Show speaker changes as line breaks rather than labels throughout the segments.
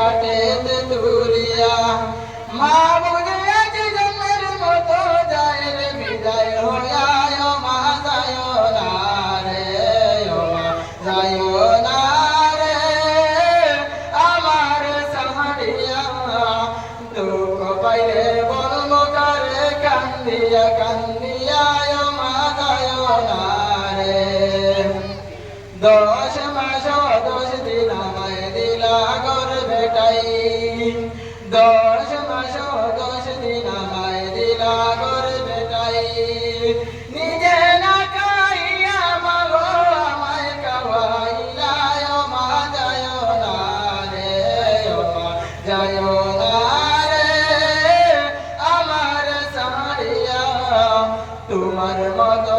जाते দশ মাস দশ দিন বেটাই নিজে না খাইয়া মাগো আমায় খাওয়াইলা মা যায় না রে মা যায় না রে আমার সারিয়া তোমার মতো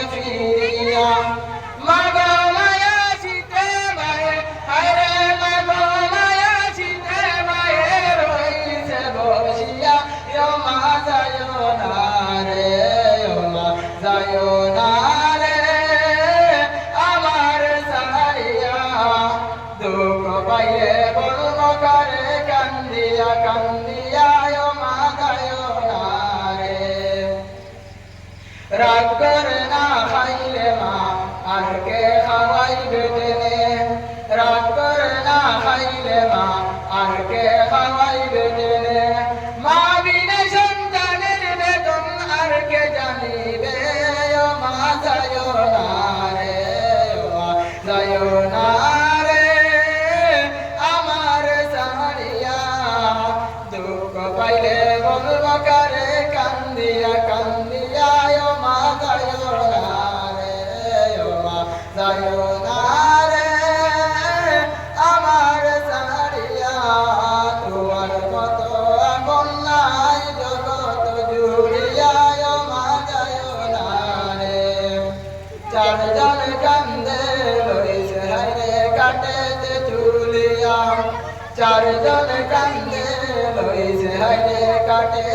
করে কান্দিয়া কান্দিয়া মাদায় রে রাগ জানে কান্দে লইছে হাইরে কাটে যে চুলিয়া। চার জানে কান্দে লইছে হাইরে কাটে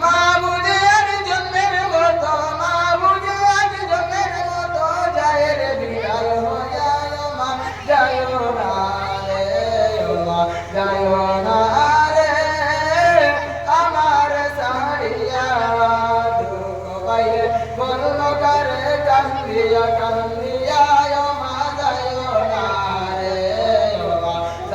মামু